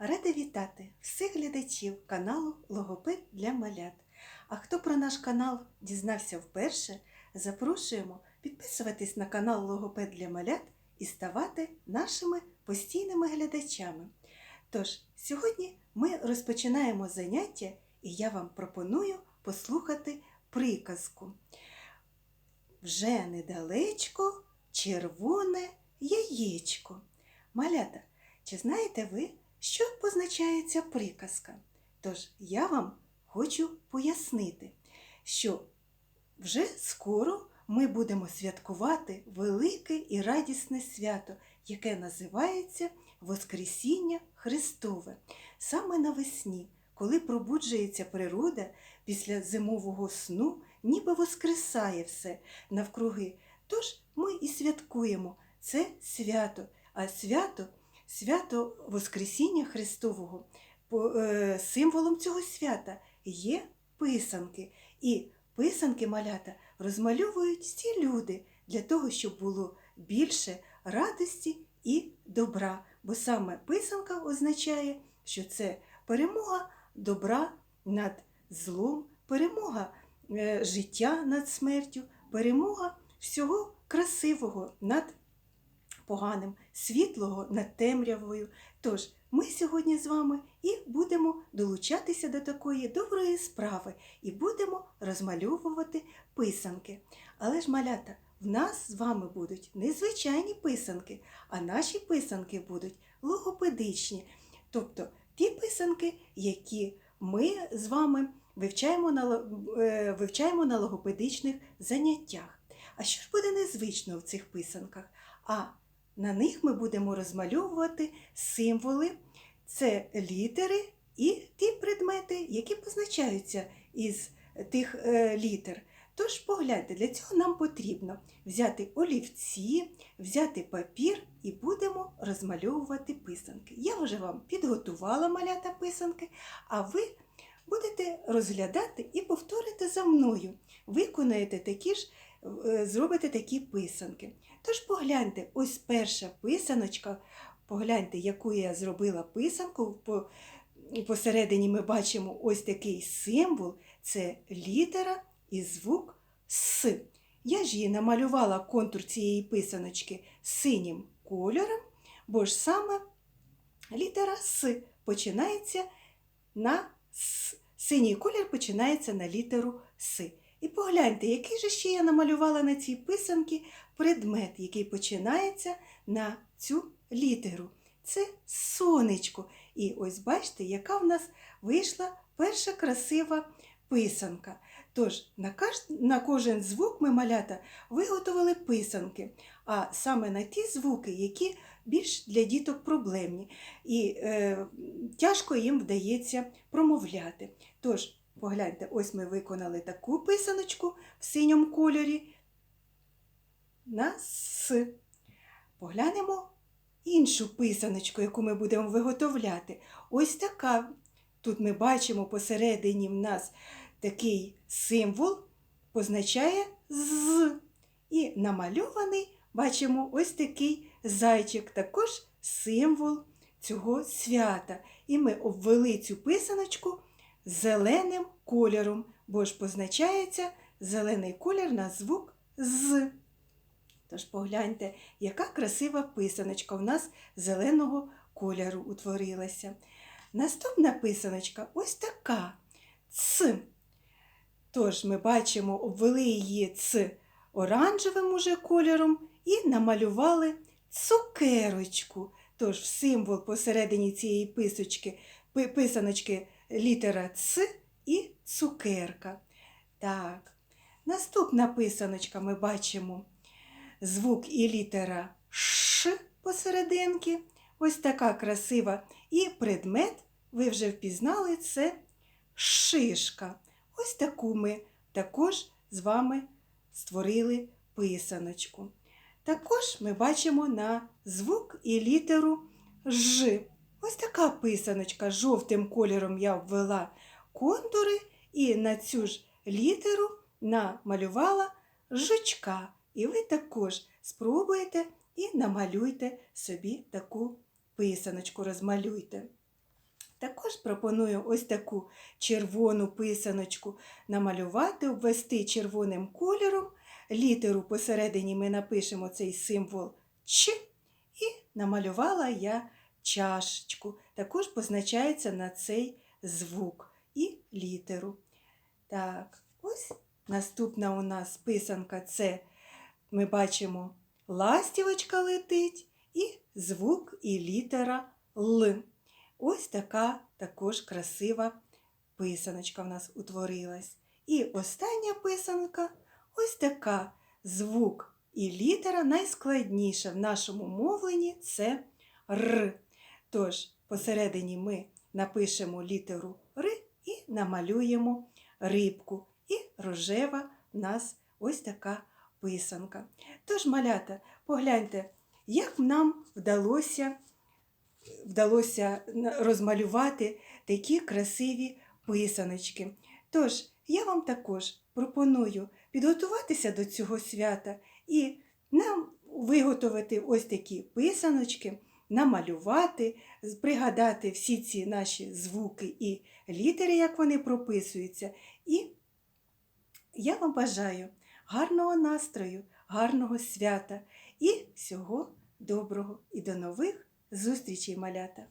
Рада вітати всіх глядачів каналу Логопед для малят. А хто про наш канал дізнався вперше, запрошуємо підписуватись на канал Логопед для малят і ставати нашими постійними глядачами. Тож, сьогодні ми розпочинаємо заняття, і я вам пропоную послухати приказку. Вже недалечко червоне яєчко. Малята, чи знаєте ви, що позначає ця приказка? Тож я вам хочу пояснити, що вже скоро ми будемо святкувати велике і радісне свято, яке називається Воскресіння Христове. Саме навесні, коли пробуджується природа після зимового сну, ніби воскресає все навкруги. Тож ми і святкуємо це свято, а свято свято Воскресіння Христового. Е, символом цього свята є писанки. І писанки малята розмальовують всі люди для того, щоб було більше радості і добра. Бо саме писанка означає, що це перемога добра над злом, перемога е, життя над смертю, перемога всього красивого над поганим, світлого над темрявою. Тож ми сьогодні з вами і будемо долучатися до такої доброї справи і будемо розмальовувати писанки. Але ж, малята, в нас з вами будуть не звичайні писанки, а наші писанки будуть логопедичні, тобто ті писанки, які ми з вами вивчаємо на, е, вивчаємо на логопедичних заняттях. А що ж буде незвично в цих писанках? А на них ми будемо розмальовувати символи, це літери і ті предмети, які позначаються із тих е, літер. Тож погляньте, для цього нам потрібно взяти олівці, взяти папір і будемо розмальовувати писанки. Я вже вам підготувала малята писанки, а ви будете розглядати і повторите за мною. Виконаєте такі ж, зробите такі писанки. Тож погляньте, ось перша писаночка, погляньте, яку я зробила писанку. Посередині ми бачимо ось такий символ це літера і звук С. Я ж її намалювала контур цієї писаночки синім кольором, бо ж саме літера С починається на С. Синій колір починається на літеру С. Погляньте, який же ще я намалювала на цій писанці предмет, який починається на цю літеру. Це сонечко. І ось бачите, яка в нас вийшла перша красива писанка. Тож на, на кожен звук ми малята виготовили писанки, а саме на ті звуки, які більш для діток проблемні, і е, тяжко їм вдається промовляти. Тож, погляньте, ось ми виконали таку писаночку в синьому кольорі на С. Поглянемо іншу писаночку, яку ми будемо виготовляти. Ось така. Тут ми бачимо посередині в нас такий символ, позначає з. І намальований бачимо ось такий зайчик, також символ цього свята. І ми обвели цю писаночку зеленим кольором, бо ж позначається зелений колір на звук з. Тож погляньте, яка красива писаночка в нас зеленого кольору утворилася. Наступна писаночка ось така Ц. Тож ми бачимо, обвели її ц оранжевим уже кольором і намалювали цукерочку. Тож символ посередині цієї писочки, пи- писаночки літера Ц і цукерка. Так, наступна писаночка ми бачимо звук і літера Ш посерединки. Ось така красива. І предмет, ви вже впізнали, це шишка. Ось таку ми також з вами створили писаночку. Також ми бачимо на звук і літеру Ж. Ось така писаночка жовтим кольором я обвела контури і на цю ж літеру намалювала жучка. І ви також спробуєте і намалюйте собі таку писаночку, розмалюйте. Також пропоную ось таку червону писаночку намалювати, обвести червоним кольором. Літеру посередині ми напишемо цей символ Ч. І намалювала я чашечку. Також позначається на цей звук і літеру. Так, ось наступна у нас писанка це ми бачимо ластівочка летить і звук і літера Л. Ось така також красива писаночка в нас утворилась. І остання писанка ось така звук і літера найскладніша в нашому мовленні це Р. Тож посередині ми напишемо літеру Р і намалюємо рибку. І рожева в нас ось така писанка. Тож, малята, погляньте, як нам вдалося, вдалося розмалювати такі красиві писаночки. Тож, я вам також пропоную підготуватися до цього свята і нам виготовити ось такі писаночки, намалювати, пригадати всі ці наші звуки і літери, як вони прописуються. І я вам бажаю гарного настрою, гарного свята і всього доброго і до нових зустрічей, малята!